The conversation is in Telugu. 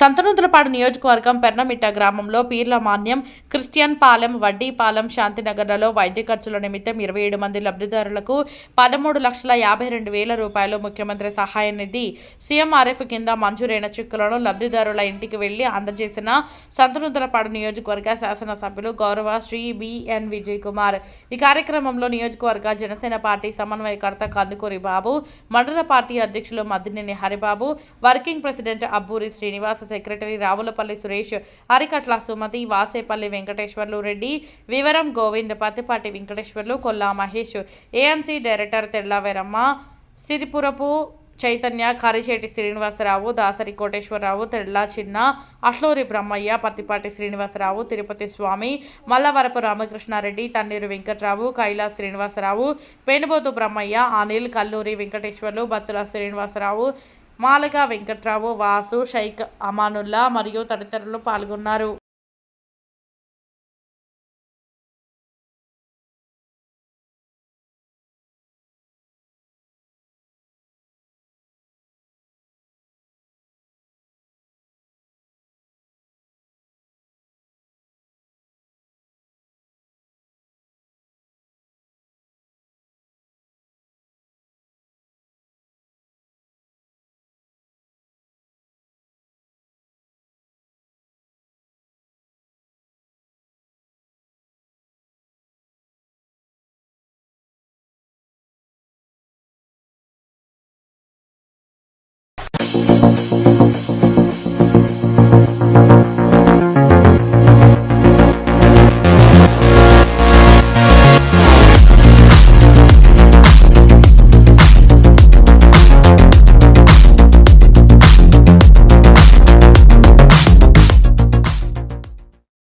సంతనూరు సంతనూతలపాడు నియోజకవర్గం పెర్నమిట్ట గ్రామంలో పీర్ల మాన్యం క్రిస్టియన్ పాలెం వడ్డీపాలెం శాంతినగర్లలో వైద్య ఖర్చుల నిమిత్తం ఇరవై ఏడు మంది లబ్ధిదారులకు పదమూడు లక్షల యాభై రెండు వేల రూపాయలు ముఖ్యమంత్రి సహాయ నిధి. సీఎంఆర్ఎఫ్ కింద మంజూరైన చెక్కులను లబ్ధిదారుల ఇంటికి వెళ్ళి అందజేసిన సంతనూతలపాడు నియోజకవర్గ శాసనసభ్యులు గౌరవ శ్రీ బిఎన్ విజయ్ కుమార్ ఈ కార్యక్రమంలో నియోజకవర్గ జనసేన పార్టీ సమన్వయకర్త కందుకూరి బాబు మండల పార్టీ అధ్యక్షులు Maddineni Haribabu working president Abburi Srinivasa secretary Ravulapalli Suresh Arikatla Sumathi Vasepalli Venkateswarlu Reddy వివరం గోవింద్ పత్తిపాటి వెంకటేశ్వర్లు కొల్లా మహేష్. ఏఎంసీ డైరెక్టర్ తెల్లవెరమ్మ సిరిపురపు చైతన్య కారిచేటి శ్రీనివాసరావు దాసరి కోటేశ్వరరావు తెల్ల చిన్న అట్లూరి బ్రహ్మయ్య పత్తిపాటి శ్రీనివాసరావు తిరుపతి స్వామి మల్లవరపు రామకృష్ణారెడ్డి తన్నీరు వెంకట్రావు కైలాస్ శ్రీనివాసరావు పెనుబోతు బ్రహ్మయ్య అనిల్ కల్లూరి వెంకటేశ్వర్లు బత్తుల శ్రీనివాసరావు మాలగా వెంకట్రావు వాసు షైక్ అమానుల్లా మరియు తదితరులు పాల్గొన్నారు.